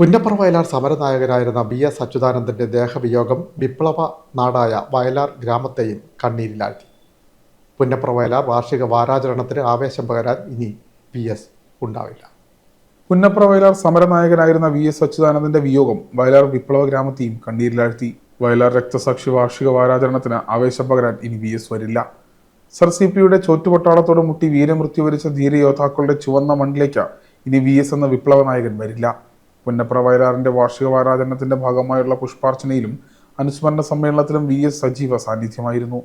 പുന്നപ്പുറ വയലാർ സമരനായകനായിരുന്ന V S അച്യുതാനന്ദന്റെ ദേഹവിയോഗം വിപ്ലവ നാടായ വയലാർ ഗ്രാമത്തെയും കണ്ണീരിലാഴ്ത്തി. പുന്നപ്പുറ വയലാർ വാർഷിക വാരാചരണത്തിന് ആവേശം പകരാൻ ഇനി പി എസ് ഉണ്ടാവില്ല. പുന്നപ്പുറ വയലാർ സമരനായകനായിരുന്ന വി എസ് അച്യുതാനന്ദന്റെ വിയോഗം വയലാർ വിപ്ലവ ഗ്രാമത്തെയും കണ്ണീരിലാഴ്ത്തി. വയലാർ രക്തസാക്ഷി വാർഷിക വാരാചരണത്തിന് ആവേശം പകരാൻ ഇനി വി എസ് വരില്ല. സർ സി പിയുടെ ചോറ്റുപട്ടാളത്തോട് മുട്ടി വീരമൃത്യു വരിച്ച ധീരയോദ്ധാക്കളുടെ ചുവന്ന മണ്ണിലേക്ക് ഇനി വി എസ് എന്ന വിപ്ലവ നായകൻ വരില്ല. പുന്നപ്ര വയലാറിന്റെ വാർഷിക വാരാചരണത്തിന്റെ ഭാഗമായുള്ള പുഷ്പാർച്ചനയിലും അനുസ്മരണ സമ്മേളനത്തിലും വി എസ് സജീവ സാന്നിധ്യമായിരുന്നു.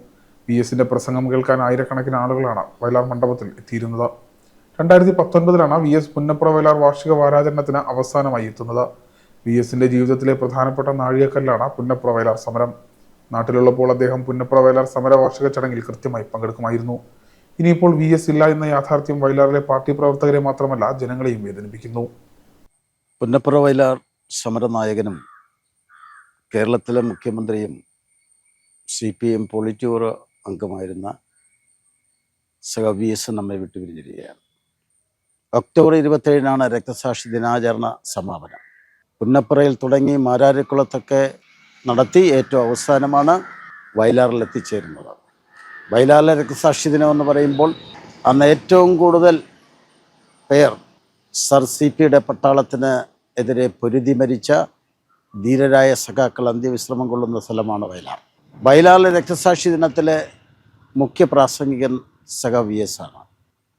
വി എസിന്റെ പ്രസംഗം കേൾക്കാൻ ആയിരക്കണക്കിന് ആളുകളാണ് വയലാർ മണ്ഡപത്തിൽ എത്തിയിരുന്നത്. രണ്ടായിരത്തി പത്തൊൻപതിലാണ് വി എസ് പുന്നപ്ര വയലാർ വാർഷിക വാരാചരണത്തിന് അവസാനമായി എത്തുന്നത്. വി എസിന്റെ ജീവിതത്തിലെ പ്രധാനപ്പെട്ട നാഴികക്കല്ലാണ് പുന്നപ്ര വയലാർ സമരം. നാട്ടിലുള്ളപ്പോൾ അദ്ദേഹം പുന്നപ്ര വയലാർ സമര വാർഷിക ചടങ്ങിൽ കൃത്യമായി പങ്കെടുക്കുമായിരുന്നു. ഇനിയിപ്പോൾ വി എസ് ഇല്ല എന്ന യാഥാർത്ഥ്യം വയലാറിലെ പാർട്ടി പ്രവർത്തകരെ മാത്രമല്ല ജനങ്ങളെയും വേദനിപ്പിക്കുന്നു. പുന്നപ്പുറ വയലാർ സമരനായകനും കേരളത്തിലെ മുഖ്യമന്ത്രിയും C P M politburo അംഗമായിരുന്ന സഹ വി എസ് നമ്മെ വിട്ടുപിരിഞ്ഞിരിക്കുകയാണ്. ഒക്ടോബർ ഇരുപത്തേഴിനാണ് രക്തസാക്ഷി ദിനാചരണ സമാപനം. പുന്നപ്പുറയിൽ തുടങ്ങി മാരാരിക്കുളത്തൊക്കെ നടത്തി ഏറ്റവും അവസാനമാണ് വയലാറിൽ എത്തിച്ചേരുന്നത്. വയലാറിലെ രക്തസാക്ഷി ദിനം എന്ന് പറയുമ്പോൾ അന്ന് ഏറ്റവും കൂടുതൽ പേർ സർ സി പിയുടെ പട്ടാളത്തിന് എതിരെ പൊരുതി മരിച്ച ധീരരായ സഖാക്കൾ അന്ത്യവിശ്രമം കൊള്ളുന്ന സ്ഥലമാണ് വയലാർ. വയലാറിലെ രക്തസാക്ഷി ദിനത്തിലെ മുഖ്യ പ്രാസംഗികൻ സഖ വി എസ് ആണ്.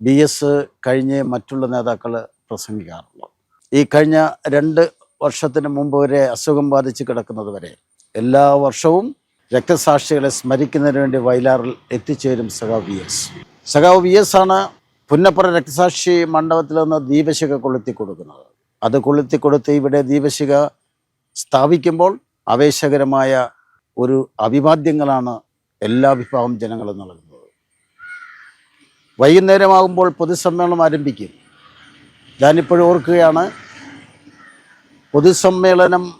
ബി എസ് കഴിഞ്ഞ് മറ്റുള്ള നേതാക്കൾ പ്രസംഗിക്കാറുള്ളു. ഈ കഴിഞ്ഞ രണ്ട് വർഷത്തിന് മുമ്പ് വരെ അസുഖം ബാധിച്ച് കിടക്കുന്നത് വരെ എല്ലാ വർഷവും രക്തസാക്ഷികളെ സ്മരിക്കുന്നതിന് വേണ്ടി വയലാറിൽ എത്തിച്ചേരും സഖാവ് വി എസ്. സഖാവ് വി എസ് ആണ് പുന്നപ്പുറ രക്തസാക്ഷി മണ്ഡപത്തിൽ നിന്ന് ദീപശിഖ കൊളുത്തി കൊടുക്കുന്നത്. അത് കൊളുത്തി കൊടുത്ത് ഇവിടെ ദീപശിഖ സ്ഥാപിക്കുമ്പോൾ ആവേശകരമായ ഒരു അഭിവാദ്യങ്ങളാണ് എല്ലാ വിഭാഗം ജനങ്ങളും നൽകുന്നത്. വൈകുന്നേരമാകുമ്പോൾ പൊതുസമ്മേളനം ആരംഭിക്കും. ഞാനിപ്പോഴും ഓർക്കുകയാണ് പൊതുസമ്മേളനം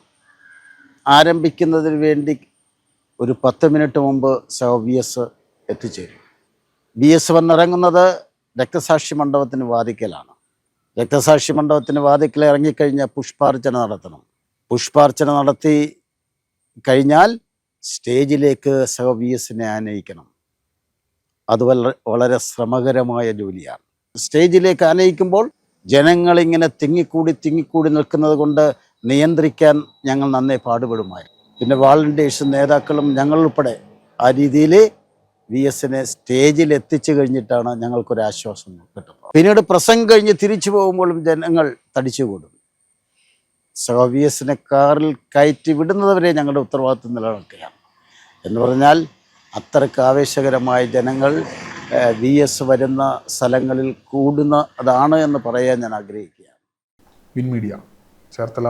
ആരംഭിക്കുന്നതിന് വേണ്ടി ഒരു പത്ത് മിനിറ്റ് മുമ്പ് സഹ വി എസ് എത്തിച്ചേരും. വി എസ് വന്നിറങ്ങുന്നത് രക്തസാക്ഷി മണ്ഡപത്തിന് വാതിക്കലാണ്. രക്തസാക്ഷി മണ്ഡപത്തിന് വാതിക്കൽ ഇറങ്ങിക്കഴിഞ്ഞാൽ പുഷ്പാർച്ചന നടത്തണം. പുഷ്പാർച്ചന നടത്തി കഴിഞ്ഞാൽ സ്റ്റേജിലേക്ക് സഹ വി എസിനെ ആനയിക്കണം. അത് വളരെ ശ്രമകരമായ ജോലിയാണ്. സ്റ്റേജിലേക്ക് ആനയിക്കുമ്പോൾ ജനങ്ങളിങ്ങനെ തിങ്ങിക്കൂടി തിങ്ങിക്കൂടി നിൽക്കുന്നത് കൊണ്ട് നിയന്ത്രിക്കാൻ ഞങ്ങൾ നന്നേ പാടുപെടുമായിരുന്നു. പിന്നെ വാളണ്ടിയേഴ്സും നേതാക്കളും ഞങ്ങളുൾപ്പെടെ ആ രീതിയിൽ വി എസിനെ സ്റ്റേജിൽ എത്തിച്ചു കഴിഞ്ഞിട്ടാണ് ഞങ്ങൾക്കൊരാശ്വാസം കിട്ടുന്നത്. പിന്നീട് പ്രസംഗം കഴിഞ്ഞ് തിരിച്ചു പോകുമ്പോഴും ജനങ്ങൾ തടിച്ചുകൂടും. സഹ വി കാറിൽ കയറ്റി വിടുന്നതുവരെ ഞങ്ങളുടെ ഉത്തരവാദിത്വം നിലനിൽക്കുകയാണ് എന്ന് പറഞ്ഞാൽ അത്രയ്ക്ക് ആവേശകരമായ ജനങ്ങൾ വി എസ് വരുന്ന സ്ഥലങ്ങളിൽ കൂടുന്ന അതാണ് എന്ന് പറയാൻ ഞാൻ ആഗ്രഹിക്കുകയാണ്. മീഡിയ ചേർത്തല.